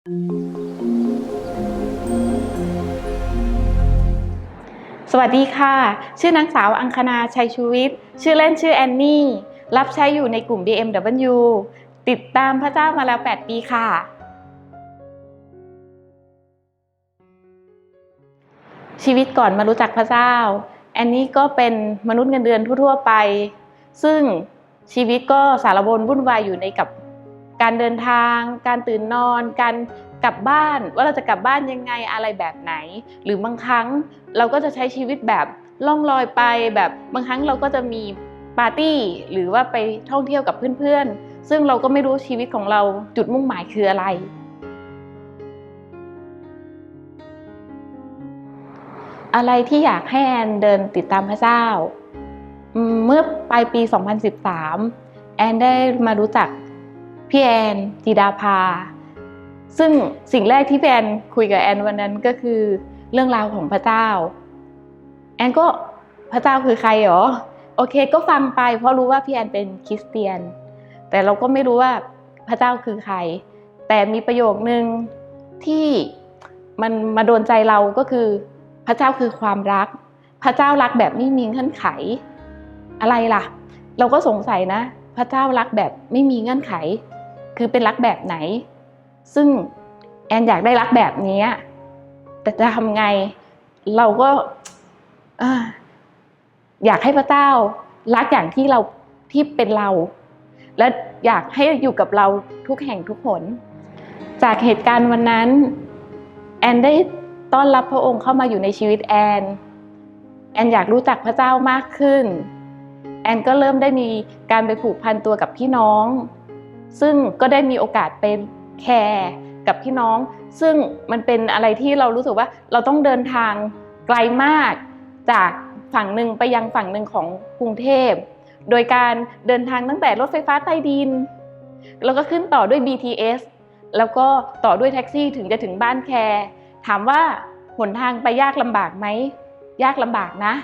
สวัสดีค่ะ ชื่อนางสาวอังคณาชัยชูวิทย์ ชื่อเล่นชื่อแอนนี่ รับใช้อยู่ในกลุ่ม BMW ติดตามพระเจ้ามาแล้ว 8 ปีค่ะ ชีวิตก่อนมารู้จักพระเจ้า แอนนี่ก็เป็นมนุษย์เงินเดือนทั่วๆไป ซึ่งชีวิตก็สารวนวุ่นวายอยู่ในกับ การเดินทาง การตื่นนอน การกลับบ้าน ว่าเราจะกลับบ้านยังไงอะไรแบบไหน หรือบางครั้งเราก็จะใช้ชีวิตแบบล่องลอยไปแบบบางครั้งเราก็จะมีปาร์ตี้หรือว่าไปท่องเที่ยวกับเพื่อนๆ ซึ่งเราก็ไม่รู้ชีวิตของเราจุดมุ่งหมายคืออะไร อะไรที่อยากให้แอนเดินติดตามพระเจ้า เมื่อปลายปี 2013 แอนได้มารู้จัก พี่แอนจีดาภา ซึ่งสิ่งแรกที่พี่แอนคุยกับแอนวันนั้นก็คือเรื่องราวของพระเจ้า แอนก็พระเจ้าคือใครหรอ โอเคก็ฟังไป เพราะรู้ว่าพี่แอนเป็นคริสเตียน แต่เราก็ไม่รู้ว่าพระเจ้าคือใคร แต่มีประโยคนึงที่มันมาโดนใจเราก็คือ พระเจ้าคือความรัก พระเจ้ารักแบบไม่มีเงื่อนไข อะไรล่ะ เราก็สงสัยนะ พระเจ้ารักแบบไม่มีเงื่อนไข คือเป็นรักแบบไหน ซึ่งแอนอยากได้รักแบบนี้แต่จะทำไงเราก็เอ่ออยากให้พระเจ้ารักอย่างที่เราที่เป็นเรา และอยากให้อยู่กับเราทุกแห่งทุกหน จากเหตุการณ์วันนั้น แอนได้ต้อนรับพระองค์เข้ามาอยู่ในชีวิตแอน แอนอยากรู้จักพระเจ้ามากขึ้น แอนก็เริ่มได้มีการไปผูกพันตัวกับพี่น้อง ซึ่งก็ได้มีโอกาสไปแคร์กับพี่น้อง ซึ่งมันเป็นอะไรที่เรารู้สึกว่าเราต้องเดินทางไกลมากจากฝั่งหนึ่งไปยังฝั่งหนึ่งของกรุงเทพ โดยการเดินทางตั้งแต่รถไฟฟ้าใต้ดิน แล้วก็ขึ้นต่อด้วย BTS แล้วก็ต่อด้วยแท็กซี่ถึงจะถึงบ้านแคร์ถามว่าหนทางไปยากลำบากไหมยากลำบากนะ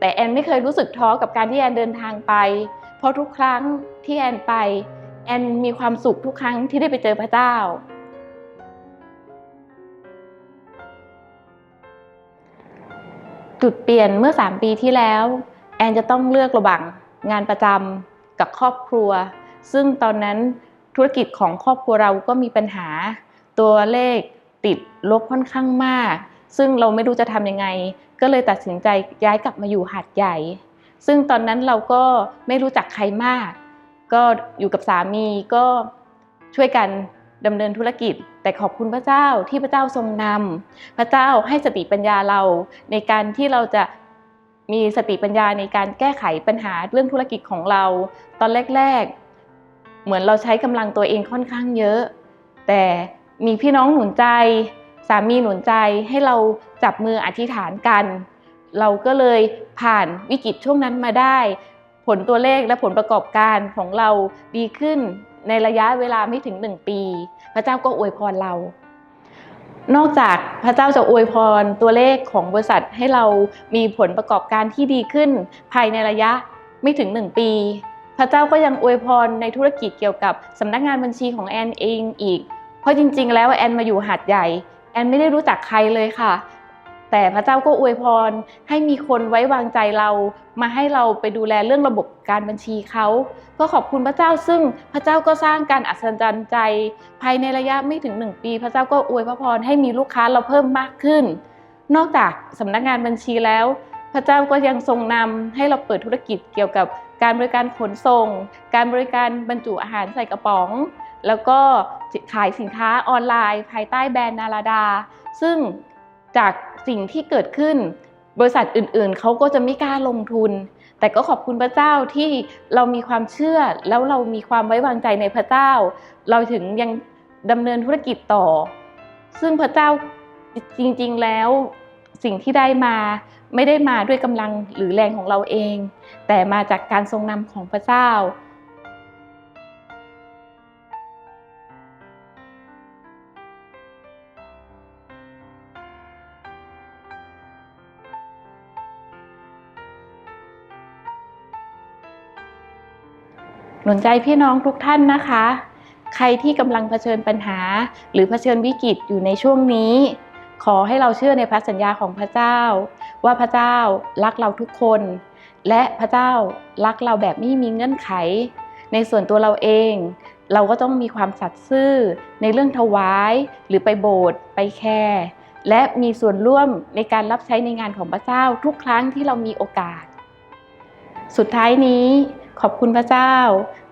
แต่แอนไม่เคยรู้สึกท้อกับการที่แอนเดินทางไป เพราะทุกครั้งที่แอนไป แอนมีความสุขทุกครั้งที่ได้ไปเจอพระเจ้า จุดเปลี่ยนเมื่อ 3 ปีที่แล้ว แอนจะต้องเลือกระหว่างงานประจำกับครอบครัว ซึ่งตอนนั้นธุรกิจของครอบครัวเราก็มีปัญหา ตัวเลขติดลบค่อนข้างมาก ซึ่งเราไม่รู้จะทำยังไง ก็เลยตัดสินใจย้ายกลับมาอยู่หาดใหญ่ ซึ่งตอนนั้นเราก็ไม่รู้จักใครมาก ก็อยู่กับสามีก็ช่วยกันดำเนินธุรกิจ แต่ขอบคุณพระเจ้าที่พระเจ้าทรงนำพระเจ้าให้สติปัญญาเราในการที่เราจะมีสติปัญญาในการแก้ไขปัญหาเรื่องธุรกิจของเรา ตอนแรก ๆ เหมือนเราใช้กำลังตัวเองค่อนข้างเยอะ แต่มีพี่น้องหนุนใจ สามีหนุนใจให้เราจับมืออธิษฐานกัน เราก็เลยผ่านวิกฤตช่วงนั้นมาได้ ผลตัวเลขและผลประกอบการของเราดีขึ้นในระยะเวลาไม่ถึงหนึ่งปี พระเจ้าก็อวยพรเรา นอกจากพระเจ้าจะอวยพรตัวเลขของบริษัทให้เรามีผลประกอบการที่ดีขึ้น ภายในระยะไม่ถึงหนึ่งปี พระเจ้าก็ยังอวยพรในธุรกิจเกี่ยวกับสำนักงานบัญชีของแอนเองอีก เพราะจริง ๆ แล้วแอนมาอยู่หาดใหญ่แอนไม่ได้รู้จักใครเลยค่ะ แต่พระเจ้าก็อวยพรให้มีคนไว้วางใจเรามาให้เราไปดูแลเรื่องระบบการบัญชีเขาก็ขอบคุณพระเจ้าซึ่งพระเจ้าก็สร้างการอัศจรรย์ใจ ภายในระยะไม่ถึงหนึ่งปี พระเจ้าก็อวยพระพรให้มีลูกค้าเราเพิ่มมากขึ้น นอกจากสำนักงานบัญชีแล้ว พระเจ้าก็ยังทรงนำให้เราเปิดธุรกิจเกี่ยวกับการบริการขนส่ง การบริการบรรจุอาหารใส่กระป๋อง แล้วก็ขายสินค้าออนไลน์ ภายใต้แบรนด์นาราดา ซึ่ง จากสิ่งที่เกิดขึ้น บริษัทอื่นๆ เขาก็จะไม่กล้าลงทุน แต่ก็ขอบคุณพระเจ้าที่เรามีความเชื่อแล้วเรามีความไว้วางใจในพระเจ้า เราถึงยังดำเนินธุรกิจต่อ ซึ่งพระเจ้าจริงๆแล้วสิ่งที่ได้มาไม่ได้มาด้วยกำลังหรือแรงของเราเอง แต่มาจากการทรงนำของพระเจ้า หนุนใจพี่น้องทุกท่านนะคะ ใครที่กำลังเผชิญปัญหา หรือเผชิญวิกฤตอยู่ในช่วงนี้ ขอให้เราเชื่อในพระสัญญาของพระเจ้า ว่าพระเจ้ารักเราทุกคน และพระเจ้ารักเราแบบไม่มีเงื่อนไข ในส่วนตัวเราเอง เราก็ต้องมีความสัตย์ซื่อในเรื่องถวาย หรือไปโบสถ์ไปแคร์และมีส่วนร่วมในการรับใช้ในงานของพระเจ้าทุกครั้งที่เรามีโอกาส สุดท้ายนี้ ขอบคุณพระเจ้า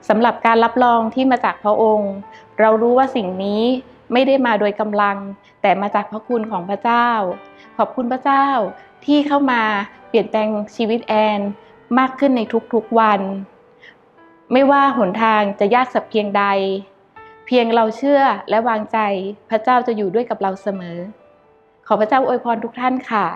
สำหรับการรับรองที่มาจากพระองค์ เรารู้ว่าสิ่งนี้ไม่ได้มาโดยกำลัง แต่มาจากพระคุณของพระเจ้า ขอบคุณพระเจ้าที่เข้ามาเปลี่ยนแปลงชีวิตแอน มากขึ้นในทุกๆวัน ไม่ว่าหนทางจะยากสักเพียงใด เพียงเราเชื่อและวางใจพระเจ้าจะอยู่ด้วยกับเราเสมอ ขอพระเจ้าอวยพรทุกท่านค่ะ